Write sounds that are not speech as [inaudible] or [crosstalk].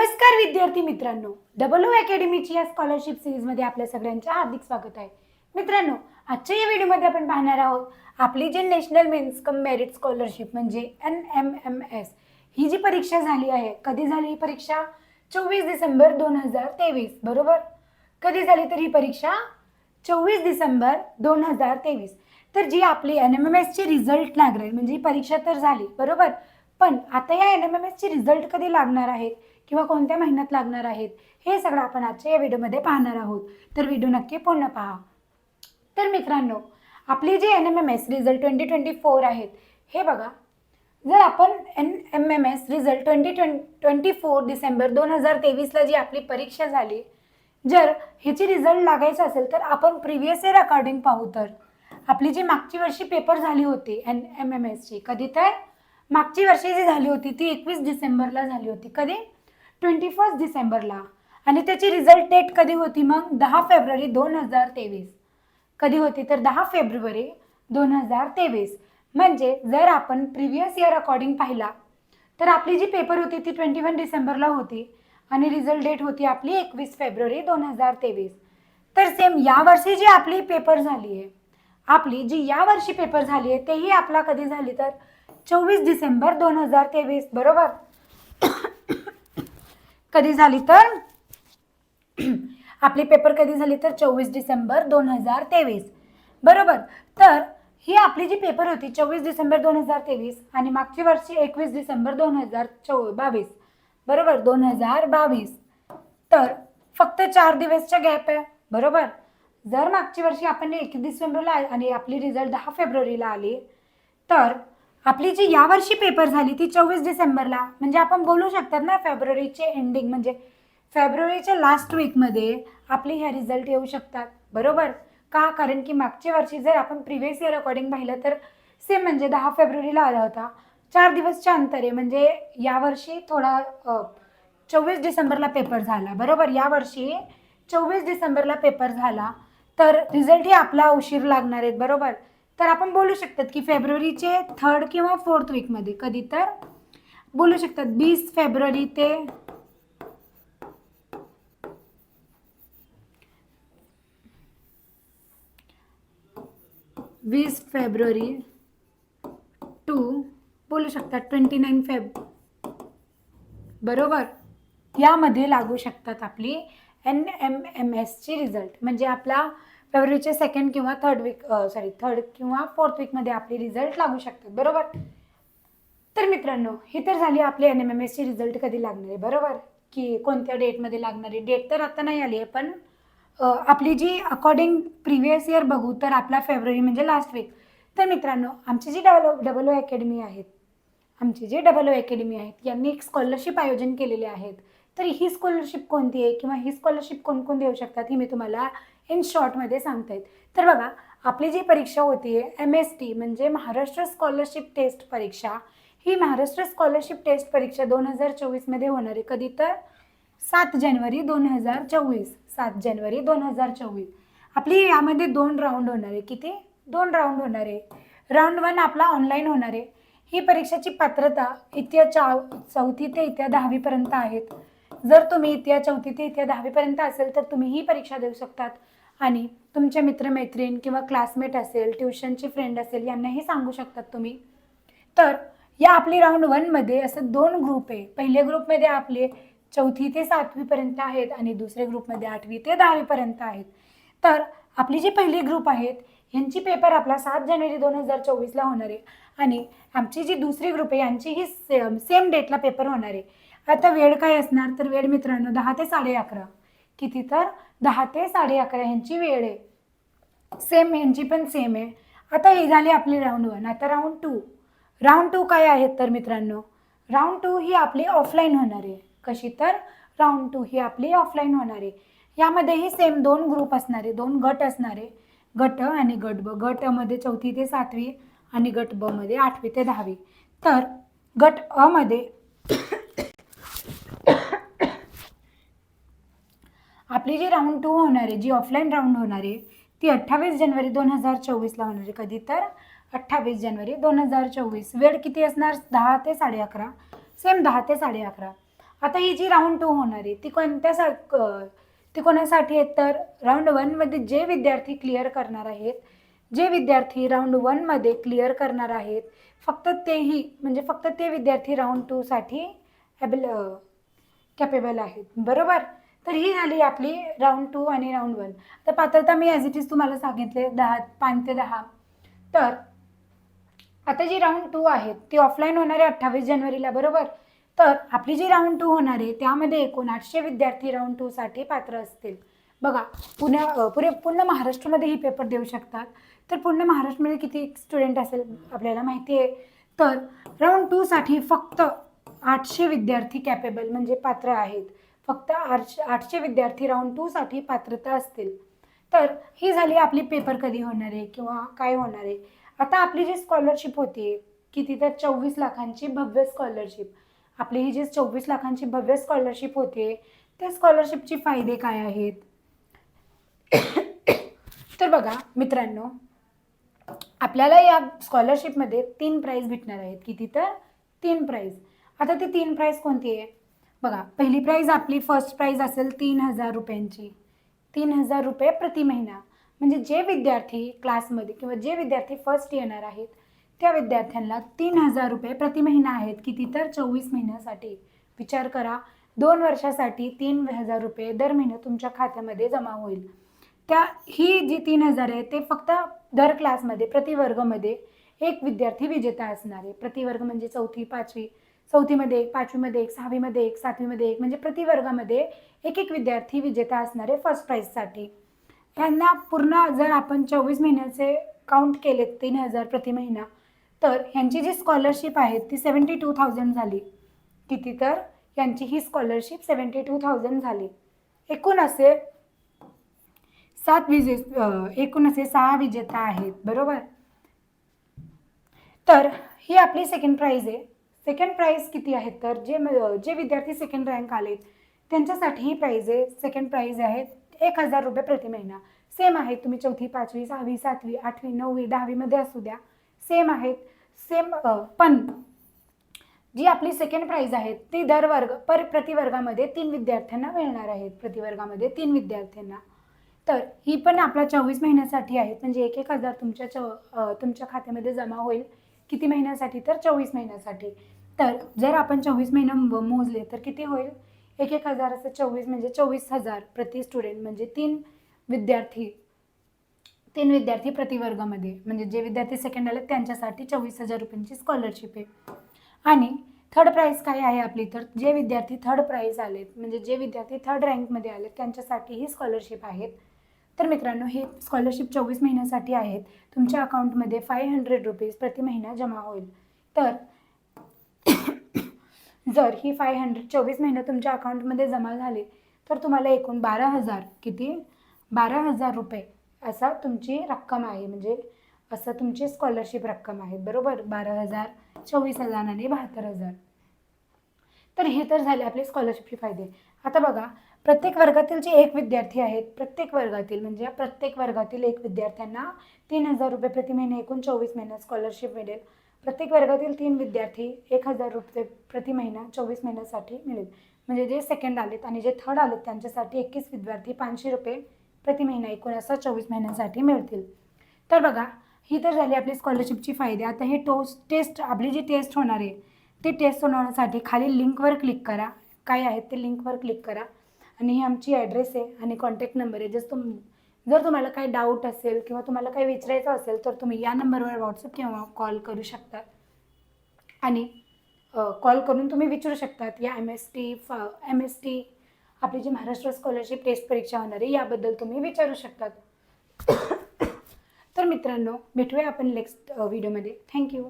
नमस्कार विद्यार्थी मित्रांनो. डबल ओ अकॅडमीची या स्कॉलरशिप सिरीजमध्ये आपल्या सगळ्यांचे हार्दिक स्वागत आहे. मित्रांनो आजच्या या व्हिडिओमध्ये आपण पाहणार आहोत आपली जी national means cum merit scholarship म्हणजे एन एम एम एस ही जी परीक्षा झाली आहे कधी झाली ही परीक्षा? चोवीस डिसेंबर दोन हजार तेवीस बरोबर? कधी झाली तर ही परीक्षा? चोवीस डिसेंबर दोन हजार तेवीस. तर जी आपली एन एम एम एसची रिझल्ट लागणार म्हणजे ही परीक्षा तर झाली बरोबर? पण आता या एन एम एम एसचे रिझल्ट कधी लागणार आहेत किंवा कोणत्या महिन्यात लागणार आहेत हे सगळं आपण आजच्या या व्हिडिओमध्ये पाहणार आहोत. तर व्हिडिओ नक्की पूर्ण पहा. तर मित्रांनो आपली जी N M M S result twenty twenty four आहेत हे बघा. जर आपण N M M S result twenty twenty twenty four December दोन हजार तेवीसला जी आपली परीक्षा झाली जर ह्याची रिझल्ट लागायचं असेल तर आपण प्रिव्हियस इयर अकॉर्डिंग पाहू तर. आपली जी मागची वर्षी पेपर झाली होती एन एम एम एसची कधी तर? मागची वर्षी जी झाली होती ती एकवीस डिसेंबरला झाली होती कधी? ट्वेंटी फर्स्ट डिसेंबरला. आणि त्याची रिझल्ट डेट कधी होती मग? दहा फेब्रुवारी दोन हजार तेवीस. कधी होती? तर दहा फेब्रुवारी दोन हजार तेवीस. म्हणजे जर आपण प्रिव्हियस इयर अकॉर्डिंग पाहिला तर आपली जी पेपर होती ती ट्वेंटी वन डिसेंबरला होती आणि रिझल्ट डेट होती आपली एकवीस फेब्रुवारी दोन हजार तेवीस. तर सेम यावर्षी जी आपली पेपर झाली आहे आपली जी यावर्षी पेपर झाली आहे तेही आपला कधी झाली तर चोवीस डिसेंबर दोन हजार तेवीस. बरोबर? कधी झाली तर? आपली पेपर कधी झाली तर? चोवीस डिसेंबर दोन हजार तेवीस. बरोबर? तर ही आपली जी पेपर होती चोवीस डिसेंबर दोन हजार तेवीस आणि मागची वर्षी एकवीस डिसेंबर दोन हजार चौ बावीस. बरोबर? दोन हजार बावीस. तर फक्त चार दिवसचा गॅप आहे. बरोबर? जर मागची वर्षी आपण एक डिसेंबरला आणि आपली रिझल्ट दहा फेब्रुवारीला आली तर आपली जी यावर्षी पेपर झाली ती चोवीस डिसेंबरला म्हणजे आपण बोलू शकतात ना फेब्रुवारीचे एंडिंग म्हणजे फेब्रुवारीच्या लास्ट वीकमध्ये आपली ह्या रिझल्ट येऊ शकतात. बरोबर? का? कारण की मागच्या वर्षी जर आपण प्रिव्हियस इयर अकॉर्डिंग पाहिलं तर सेम म्हणजे दहा फेब्रुवारीला आला होता. चार दिवसच्या अंतरे म्हणजे यावर्षी थोडा चोवीस डिसेंबरला पेपर झाला. बरोबर? यावर्षी चोवीस डिसेंबरला पेपर झाला. तर रिझल्टही आपला उशीर लागणार आहेत. बरोबर? तर आपण बोलू शकतात की फेब्रुवारीचे थर्ड किंवा फोर्थ वीकमध्ये कधी तर. बोलू शकतात वीस फेब्रुवारी ते वीस फेब्रुवारी टू बोलू शकतात ट्वेंटी नाईन फेब बरोबर? यामध्ये लागू शकतात आपली एन एम एम एसची रिझल्ट म्हणजे आपला फेब्रुवारीचे सेकंड किंवा थर्ड वीक सॉरी थर्ड किंवा फोर्थ वीकमध्ये आपले रिझल्ट लागू शकतात बरोबर? तर मित्रांनो ही तर झाली आपली एन एम एम एसची रिझल्ट कधी लागणार आहे बरोबर? की कोणत्या डेटमध्ये लागणार? आहे डेट तर आता नाही आली आहे पण आपली जी अकॉर्डिंग प्रिव्हियस इयर बघू तर आपला फेब्रुवारी म्हणजे लास्ट वीक तर मित्रांनो आमची जी डबल डबल ओ अकॅडमी आहेत आमची जी डबल ओ अकॅडमी आहेत यांनी एक स्कॉलरशिप आयोजन केलेले आहेत. तर ही स्कॉलरशिप कोणती आहे? किंवा ही स्कॉलरशिप कोण कोण देऊ शकतात ही मी तुम्हाला इन शॉर्टमध्ये सांगता येत तर बघा आपली जी परीक्षा होती आहे एम एस टी म्हणजे महाराष्ट्र स्कॉलरशिप टेस्ट परीक्षा. ही महाराष्ट्र स्कॉलरशिप टेस्ट परीक्षा दोन हजार चोवीसमध्ये होणार आहे कधी तर? सात जानेवारी दोन हजार चोवीस. सात जानेवारी दोन हजार चोवीस. आपली यामध्ये दोन राऊंड होणार आहे. किती? दोन राऊंड होणार आहे. राऊंड वन आपला ऑनलाईन होणार आहे. ही परीक्षेची पात्रता इत्या चा चौथी ते इत्या दहावीपर्यंत आहेत. जर तुम्ही इत्या चौथी ते इत्या दहावीपर्यंत असेल तर तुम्ही ही परीक्षा देऊ शकतात. आणि तुमचे मित्रमैत्रीण किंवा क्लासमेट असेल ट्युशनची फ्रेंड असेल यांनाही सांगू शकतात तुम्ही. तर या आपली राऊंड वनमध्ये असं दोन ग्रुप आहे. पहिले ग्रुपमध्ये आपले चौथी ते सातवीपर्यंत आहेत आणि दुसऱ्या ग्रुपमध्ये आठवी ते दहावीपर्यंत आहेत. तर आपली जी पहिली ग्रुप आहेत यांची पेपर आपला सात जानेवारी दोन हजार चोवीसला होणार आहे. आणि आमची जी दुसरी ग्रुप आहे यांचीही सेम सेम डेटला पेपर होणार आहे. आता वेळ काय असणार? तर वेळ मित्रांनो दहा ते साडे अकरा. किती तर? दहा ते साडे अकरा यांची वेळ आहे. सेम यांची पण सेम आहे. आता ही झाली आपली राऊंड वन आता राऊंड टू राऊंड टू काय आहेत तर मित्रांनो? राऊंड टू ही आपली ऑफलाईन होणार आहे. कशी तर? राऊंड टू ही आपली ऑफलाईन होणार आहे. यामध्येही सेम दोन ग्रुप असणार आहे. दोन गट असणार आहे. गट आणि गट ब. गटमध्ये चौथी ते सातवी आणि गट ब मध्ये आठवी ते दहावी. तर गट अ मध्ये आपली जी राऊंड टू होणार आहे जी ऑफलाईन राऊंड होणार आहे ती अठ्ठावीस जानेवारी दोन हजार चोवीसला होणार आहे. कधी तर अठ्ठावीस जानेवारी दोन हजार चोवीस. वेळ किती असणार? दहा ते साडे अकरा. सेम दहा ते साडे अकरा. आता ही जी राऊंड टू होणार आहे ती कोणत्या सा ती कोणासाठी आहेत तर राऊंड वनमध्ये जे विद्यार्थी क्लिअर करणार आहेत जे विद्यार्थी राऊंड वनमध्ये क्लिअर करणार आहेत फक्त तेही म्हणजे फक्त ते विद्यार्थी राऊंड टूसाठी ॲबल कॅपेबल आहेत. बरोबर? तर ही झाली आपली राऊंड टू आणि राऊंड वन तर पात्रता मी ॲज इट इज तुम्हाला सांगितले दहा पाच ते दहा. तर आता जी राऊंड टू आहे ती ऑफलाईन होणार आहे अठ्ठावीस जानेवारीला बरोबर? तर आपली जी राऊंड टू होणार आहे त्यामध्ये एकूण आठशे विद्यार्थी राऊंड टूसाठी पात्र असतील. बघा पुण्या पुरे पूर्ण महाराष्ट्रामध्ये ही पेपर देऊ शकतात. तर पूर्ण महाराष्ट्रामध्ये किती स्टुडंट असेल आपल्याला माहिती आहे? तर राऊंड टूसाठी फक्त आठशे विद्यार्थी कॅपेबल म्हणजे पात्र आहेत. फक्त आठशे आठशे विद्यार्थी राऊंड टूसाठी पात्रता असतील. तर ही झाली आपली पेपर कधी होणार आहे किंवा काय होणार आहे. आता आपली जी स्कॉलरशिप होती किती तर चोवीस लाखांची भव्य स्कॉलरशिप आपली ही जी चोवीस लाखांची भव्य स्कॉलरशिप होते त्या स्कॉलरशिपचे फायदे काय आहेत? तर बघा मित्रांनो आपल्याला या स्कॉलरशिपमध्ये तीन प्राईज भेटणार आहेत. किती तर? तीन प्राईज आता ती तीन प्राईज कोणती आहे? बघा पहिली प्राईज आपली फर्स्ट प्राईज असेल तीन हजार रुपयांची. तीन हजार रुपये प्रति महिना. म्हणजे जे विद्यार्थी क्लासमध्ये किंवा जे विद्यार्थी फर्स्ट येणार आहेत त्या विद्यार्थ्यांना तीन हजार रुपये प्रति महिना आहेत किती तर चोवीस महिन्यासाठी. विचार करा दोन वर्षासाठी तीन हजार रुपये दर महिना तुमच्या खात्यामध्ये जमा होईल. त्या ही जी तीन हजार आहे ते फक्त दर क्लासमध्ये प्रतिवर्गमध्ये एक विद्यार्थी विजेता असणार आहे. प्रतिवर्ग म्हणजे चौथी पाचवी चौथीमध्ये एक पाचवीमध्ये एक सहावीमध्ये एक सातवीमध्ये एक म्हणजे प्रतिवर्गामध्ये एक एक विद्यार्थी विजेता असणारे फर्स्ट प्राईजसाठी यांना पूर्ण जर आपण चोवीस महिन्याचे काउंट केले तीन हजार प्रति महिना तर यांची जी स्कॉलरशिप आहे ती सेवन्टी टू थाउजंड झाली. किती तर? यांची ही स्कॉलरशिप सेवन्टी टू थाउजंड झाली. एकूण असे सात विजे एकूण असे सहा विजेता आहेत बरोबर? तर ही आपली सेकंड प्राईज आहे. सेकंड प्राईज किती आहेत तर? जे म- जे विद्यार्थी सेकंड रँक आलेत त्यांच्यासाठी ही प्राईज आहे. सेकंड प्राईज आहे. एक हजार रुपये प्रति महिना. सेम आहेत तुम्ही चौथी पाचवी सहावी सातवी आठवी नववी दहावीमध्ये असू द्या. सेम आहेत. सेम पण जी आपली सेकंड प्राईज आहे ती दर वर्ग पर प्रतिवर्गामध्ये तीन विद्यार्थ्यांना मिळणार आहेत प्रतिवर्गामध्ये तीन विद्यार्थ्यांना. तर ही पण आपला चोवीस महिन्यासाठी आहेत. म्हणजे एक एक हजार तुमच्या च तुमच्या खात्यामध्ये जमा होईल. किती महिन्यासाठी? तर चोवीस महिन्यासाठी. तर जर आपण चोवीस महिना मोजले तर किती होईल? एक एक हजार असं चोवीस म्हणजे चोवीस हजार प्रति स्टुडंट म्हणजे तीन विद्यार्थी तीन विद्यार्थी प्रतिवर्गामध्ये. म्हणजे जे विद्यार्थी सेकंड आले त्यांच्यासाठी चोवीस हजार रुपयांची स्कॉलरशिप आहे. आणि थर्ड प्राईज काय आहे आपली? तर जे विद्यार्थी थर्ड प्राईज आलेत म्हणजे जे विद्यार्थी थर्ड रँकमध्ये आलेत त्यांच्यासाठी ही स्कॉलरशिप आहेत. तर मित्रांनो हे स्कॉलरशिप चोवीस महिन्यासाठी आहेत. तुमच्या अकाउंटमध्ये फाय हंड्रेड रुपीज प्रति महिना जमा होईल. तर [coughs] जर ही फाय हंड्रेड चोवीस महिना तुमच्या अकाउंटमध्ये जमा झाले तर तुम्हाला एकूण बारा हजार किती? बारा हजार रुपये असा तुमची रक्कम आहे. म्हणजे असं तुमची स्कॉलरशिप रक्कम आहे. बरोबर? बारा हजार चोवीस हजार आणि बहात्तर हजार. तर हे तर झाले आपले स्कॉलरशिपचे फायदे. आता बघा प्रत्येक वर्गातील जे एक विद्यार्थी आहेत प्रत्येक वर्गातील म्हणजे या प्रत्येक वर्गातील एक विद्यार्थ्यांना तीन हजार रुपये प्रति महिने एकूण चोवीस महिन्यात स्कॉलरशिप मिळेल. प्रत्येक वर्गातील तीन विद्यार्थी एक हजार रुपये प्रति महिना चोवीस महिन्यासाठी मिळेल. म्हणजे जे सेकंड आलेत आणि जे थर्ड आलेत त्यांच्यासाठी एकवीस विद्यार्थी पाचशे रुपये प्रति महिना एकूण असं चोवीस महिन्यांसाठी मिळतील. तर बघा ही तर झाली आपली स्कॉलरशिपची फायदे. आता हे टोस टेस्ट आपली जी टेस्ट होणार आहे ती टेस्ट होण्यासाठी खाली लिंकवर क्लिक करा. काय आहेत ते लिंकवर क्लिक करा. आणि ही आमची ॲड्रेस आहे आणि कॉन्टॅक्ट नंबर आहे. जर तुम जर तुम्हाला काही डाऊट असेल किंवा तुम्हाला काही विचारायचं असेल तर तुम्ही या नंबरवर व्हॉट्सअप किंवा कॉल करू शकता. आणि कॉल करून तुम्ही विचारू शकतात या एम एस टी फ एम एस टी आपली जी महाराष्ट्र स्कॉलरशिप टेस्ट परीक्षा होणार आहे याबद्दल तुम्ही विचारू शकतात. [coughs] तर मित्रांनो भेटूया आपण नेक्स्ट व्हिडिओमध्ये थँक्यू